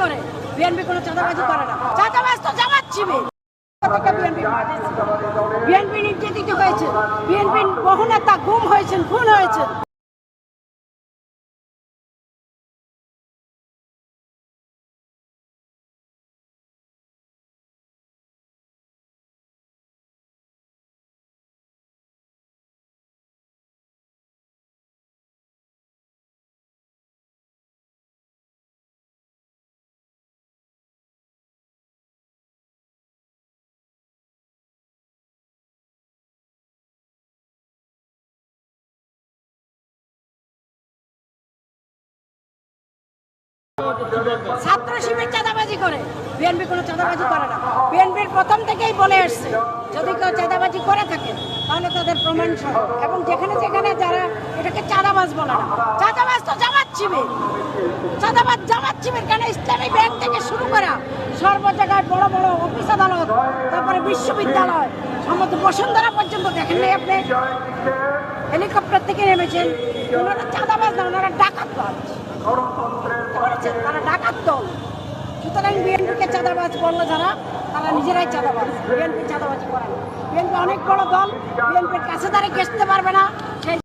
করে বিএনপি কোনো চাঁদাবাজি করে না। চাঁদাবাজ তো জামাত বিএনপি নির্যাতিত হয়েছে। বিএনপির বহু নেতা গুম হয়েছেন, খুন হয়েছেন। ছাত্র শিবির চাঁদাবাজি করে। বিএনপি কোনো চাঁদাবাজি করে না। বিএনপির প্রথম থেকেই বলে আসছে যদি কেউ চাঁদাবাজি করে থাকে, তাহলে তাদের প্রমাণ সহ। এবং যেখানে যেখানে যারা এটাকে চাঁদাবাজ বলে না। চাঁদাবাজ তো জামাত শিবির। চাঁদাবাজ জামাত শিবির কেন ইসলামী ব্যাংক থেকে শুরু করা সর্ব জায়গায় বড় বড় অফিস আদালত, তারপরে বিশ্ববিদ্যালয় সমস্ত বসুন্ধরা পর্যন্ত দেখেন নাই আপনি? হেলিকপ্টার থেকে নেমেছেন। ওনারা চাঁদাবাজ না, ওনারা ডাকাত বাজ করেছেন তারা ডাকাত দল সুতরাং বিএনপিকে চাঁদাবাজ করল যারা, তারা নিজেরাই চাঁদাবাজ, বিএনপি চাঁদাবাজি করে না। বিএনপি অনেক বড় দল, বিএনপির কাছে তারা ঘেসতে পারবে না। সেই